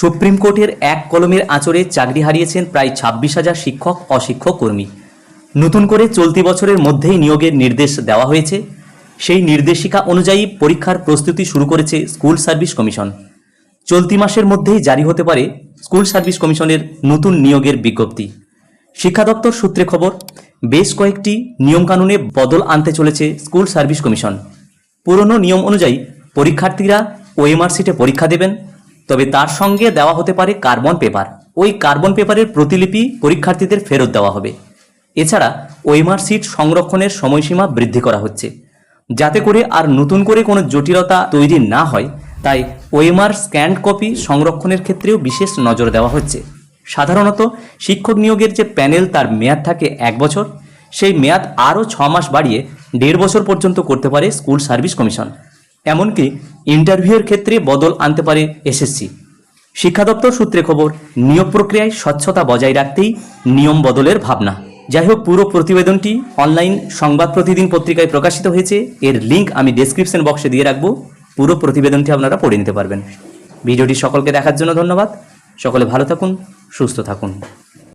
Supreme কোর্টের এক কলমের আঁচড়ে চাকরি হারিয়েছেন প্রায় ছাব্বিশ হাজার শিক্ষক, অশিক্ষক, কর্মী। নতুন করে চলতি বছরের মধ্যেই নিয়োগের নির্দেশ দেওয়া হয়েছে। সেই নির্দেশিকা অনুযায়ী পরীক্ষার প্রস্তুতি শুরু করেছে স্কুল সার্ভিস কমিশন। চলতি মাসের মধ্যেই জারি হতে পারে স্কুল সার্ভিস কমিশনের নতুন নিয়োগের বিজ্ঞপ্তি। শিক্ষা দপ্তর সূত্রে খবর, বেশ কয়েকটি নিয়মকানুনে বদল আনতে চলেছে স্কুল সার্ভিস কমিশন। পুরনো নিয়ম অনুযায়ী পরীক্ষার্থীরা ওএমআর সিটে পরীক্ষা দেবেন তবে তার সঙ্গে দেওয়া হতে পারে কার্বন পেপার। ওই কার্বন পেপারের প্রতিলিপি পরীক্ষার্থীদের ফেরত দেওয়া হবে। এছাড়া ওএমআর সিট সংরক্ষণের সময়সীমা বৃদ্ধি করা হচ্ছে। যাতে করে আর নতুন করে কোনো জটিলতা তৈরি না হয়, তাই ওয়েমার স্ক্যান্ড কপি সংরক্ষণের ক্ষেত্রেও বিশেষ নজর দেওয়া হচ্ছে। সাধারণত শিক্ষক নিয়োগের যে প্যানেল তার মেয়াদ থাকে এক বছর। সেই মেয়াদ আরও ছ মাস বাড়িয়ে দেড় বছর পর্যন্ত করতে পারে স্কুল সার্ভিস কমিশন। এমনকি ইন্টারভিউয়ের ক্ষেত্রে বদল আনতে পারে এসএসসি। শিক্ষা দপ্তর সূত্রে খবর, নিয়োগ প্রক্রিয়ায় স্বচ্ছতা বজায় রাখতেই নিয়ম বদলের ভাবনা। যাই হোক পুরো প্রতিবেদনটি অনলাইন সংবাদ প্রতিদিন পত্রিকায় প্রকাশিত হয়েছে। এর লিংক আমি ডেসক্রিপশন বক্সে দিয়ে রাখব। পুরো প্রতিবেদনটি আপনারা পড়ে নিতে পারবেন। ভিডিওটি সকলকে দেখার জন্য ধন্যবাদ। সকলে ভালো থাকুন, সুস্থ থাকুন।